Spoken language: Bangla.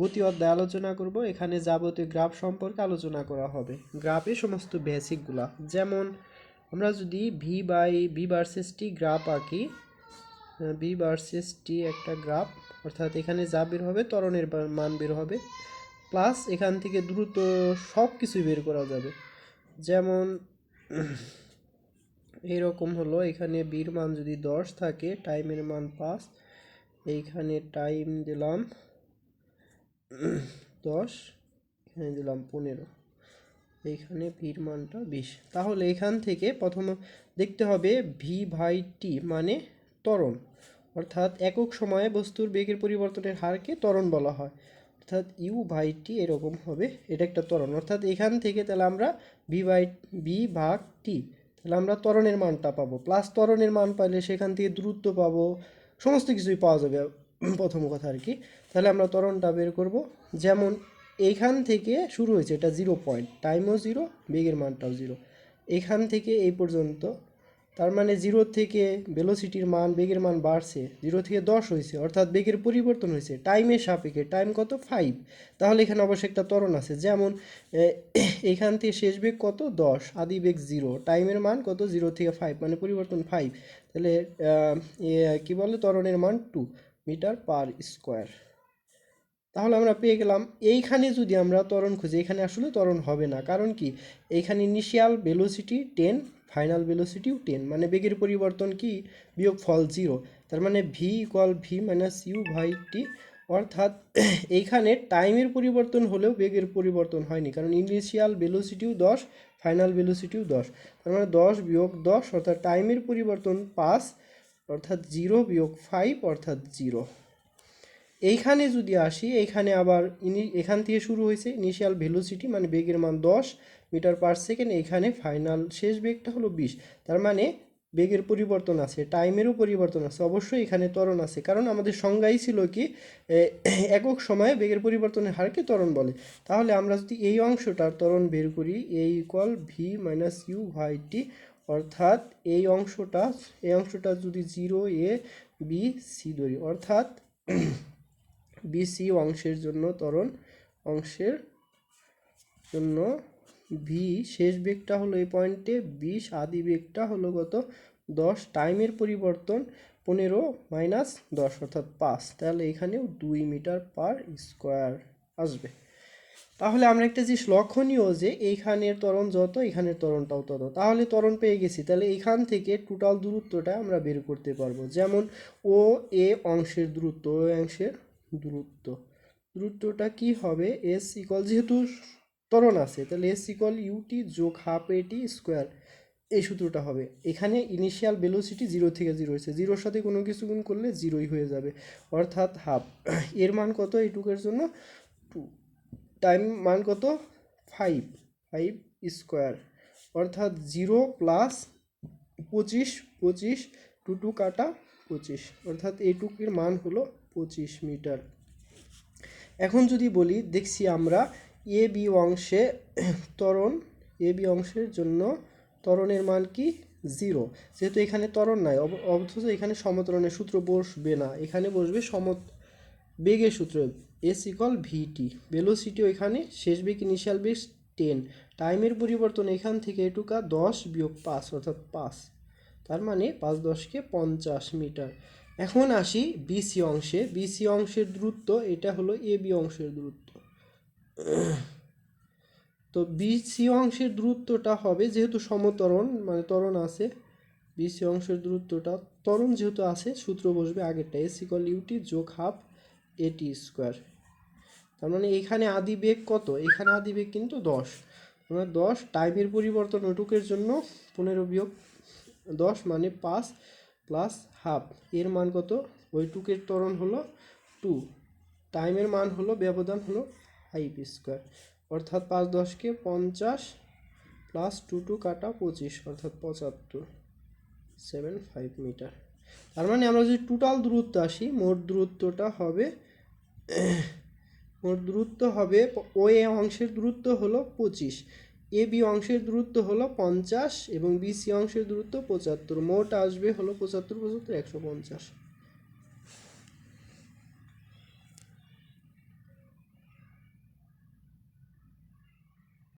গতি অধ্যায় আলোচনা করব। এখানে যাবতীয় গ্রাফ সম্পর্কে আলোচনা করা হবে। গ্রাফে সমস্ত বেসিকগুলা। যেমন, আমরা যদি V by V versus T graph আঁকি ভি ভার্সেস টি একটা গ্রাফ অর্থাৎ এখানে যা বের হবে, ত্বরণের মান বের হবে প্লাস এখান থেকে দ্রুত সব কিছুই বের করা যাবে। যেমন এইরকম হলো, এখানে বির মান যদি দশ থাকে টাইমের মান পাঁচ, এইখানে টাইম দিলাম দশ, এখানে দিলাম পনেরো। এইখানে ভির মানটা বিশ। তাহলে এখান থেকে প্রথম দেখতে হবে ভি ভাই টি মানে ত্বরণ। অর্থাৎ একক সময়ে বস্তুর বেগের পরিবর্তনের হারকে ত্বরণ বলা হয়। অর্থাৎ ইউ ভাই টি এরকম হবে, এটা একটা ত্বরণ। অর্থাৎ এখান থেকে তাহলে আমরা ভি বাই বি ভাগ টি তাহলে আমরা ত্বরণের মানটা পাবো। প্লাস ত্বরণের মান পাইলে সেখান থেকে দূরত্ব পাবো, সমস্ত কিছুই পাওয়া যাবে। প্রথম কথা আর কি। তাহলে আমরা ত্বরণটা বের করব। যেমন এইখান থেকে শুরু হয়েছে, এটা জিরো পয়েন্ট টাইমও জিরো বেগের মানটাও জিরো এখান থেকে এই পর্যন্ত, তার মানে জিরো থেকে ভেলোসিটির মান, বেগের মান বাড়ছে জিরো থেকে দশ হয়েছে, অর্থাৎ বেগের পরিবর্তন হয়েছে। টাইমের সাপেক্ষে টাইম কত? ফাইভ তাহলে এখানে অবশ্যই একটা ত্বরণ আছে। যেমন এখান থেকে শেষ বেগ কত? দশ, আদি বেগ জিরো টাইমের মান কত? জিরো থেকে ফাইভ মানে পরিবর্তন ফাইভ তাহলে কি বলে? ত্বরণের মান টু মিটার পার স্কোয়ার। তাহলে আমরা পেয়ে গেলাম, এইখানে যদি আমরা ত্বরণ খুঁজি, এখানে আসলে ত্বরণ হবে না। কারণ কি? এইখানে ইনিশিয়াল ভেলোসিটি টেন ফাইনাল ভেলোসিটিও টেন মানে বেগের পরিবর্তন কি? বিয়োগ ফল জিরো তার মানে V equal V minus U by T অর্থাৎ এইখানে টাইমের পরিবর্তন হলেও বেগের পরিবর্তন হয়নি। কারণ ইনিশিয়াল ভেলোসিটিও দশ ফাইনাল ভেলোসিটিও দশ, তার মানে দশ বিয়োগ দশ, অর্থাৎ টাইমের পরিবর্তন পাঁচ অর্থাৎ জিরো বিয়োগ ফাইভ অর্থাৎ জিরো। এইখানে যদি আসি, এইখানে আবার ইনি, এখান থেকে শুরু হয়েছে ইনিশিয়াল ভেলোসিটি মানে বেগের মান দশ মিটার পার সেকেন্ড এইখানে ফাইনাল শেষ বেগটা হলো বিশ। তার মানে বেগের পরিবর্তন আছে টাইমেরও পরিবর্তন আছে, অবশ্যই এখানে ত্বরণ আছে। কারণ আমাদের সংজ্ঞাই ছিল কি একক সময়ে বেগের পরিবর্তনের হারকে ত্বরণ বলে। তাহলে আমরা যদি এই অংশটার ত্বরণ বের করি A equal V minus U by T অর্থাৎ এই অংশটা এই অংশটা যদি জিরো এ বি সি ধরি, অর্থাৎ বিসি অংশের জন্য ত্বরণ অংশের জন্য ভি শেষ বেগটা হলো এই পয়েন্টে বিশ আদি বেগটা হলো কত দশ টাইমের পরিবর্তন পনেরো মাইনাস দশ, অর্থাৎ পাঁচ। তাহলে এখানেও দুই মিটার পার স্কোয়ার আসবে। তাহলে আমরা একটা জিনিস লক্ষণীয় যে এইখানের ত্বরণ যত এখানের ত্বরণটাও তত। তাহলে ত্বরণ পেয়ে গেছি। তাহলে এখান থেকে টোটাল দূরত্বটা আমরা বের করতে পারব। যেমন ও এ অংশের দূরত্ব, ও অংশের দূরত্ব। দূরত্বটা কি হবে? এস ইকল যেহেতু ত্বরণ আছে, তাহলে এস ইকল ইউটি যোগ হাফ এটি স্কোয়ার এই সূত্রটা হবে। এখানে ইনিশিয়াল ভেলোসিটি জিরো থেকে জিরো হয়েছে। জিরোর সাথে কোনো কিছু গুণ করলে জিরোই হয়ে যাবে। অর্থাৎ হাফ এর মান কত? এইটুকের জন্য টু টাইম মান কত? ফাইভ। Five square. অর্থাৎ জিরো প্লাস পঁচিশ পঁচিশ টু টু কাটা পঁচিশ। অর্থাৎ এইটুকের মান হলো পঁচিশ মিটার। এখন যদি বলি, দেখছি আমরা এ বি অংশে ত্বরণ, এ বি অংশের জন্য ত্বরণের মান কি? জিরো। যেহেতু এখানে ত্বরণ নাই অথচ এখানে সমতরণের সূত্র বসবে না। এখানে বসবে সমত, বেগের সূত্র। এস ইকল ভিটি ভেলোসিটি এখানে শেষ বেগ ইনিশিয়াল বেগ টেন টাইমের পরিবর্তন এখান থেকে এটুকা দশ বিয়োগ পাঁচ, অর্থাৎ পাঁচ। তার মানে পাঁচ দশকে পঞ্চাশ মিটার। এখন আসি বিসি অংশে। বিসি অংশের দূরত্ব এটা হলো এ বি অংশের দূরত্ব। তো বিসি অংশের দূরত্বটা হবে যেহেতু সমতরণ মানে ত্বরণ আছে বিসি অংশের দূরত্বটা, ত্বরণ যেহেতু আছে, সূত্র বসবে আগেরটা। এস ইকল ইউটি যোগ হাফ এটি স্কোয়ার তার মানে এখানে আদি বেগ কত? এখানে আদি বেগ কিন্তু দশ। আমরা দশ টাইমের পরিবর্তন ওটুকের জন্য পনেরো বিয়োগ দশ মানে পাঁচ প্লাস হাফ এর মান কত? ওইটুকের ত্বরণ হলো টু টাইমের মান হলো, ব্যবধান হলো ফাইভ স্কোয়ার অর্থাৎ পাঁচ দশকে পঞ্চাশ প্লাস টু টু কাটা পঁচিশ, অর্থাৎ পঁচাত্তর। সেভেন ফাইভ মিটার তার মানে আমরা যদি টোটাল দূরত্ব আসি, মোট দূরত্বটা হবে মোট দূরত্ব হবে ও এ অংশের দূরত্ব হলো পঁচিশ। এ বি অংশের দূরত্ব হলো পঞ্চাশ এবং বি সি অংশের দূরত্ব পঁচাত্তর। মোট আসবে হলো পঁচাত্তর পঁচাত্তর একশো পঞ্চাশ।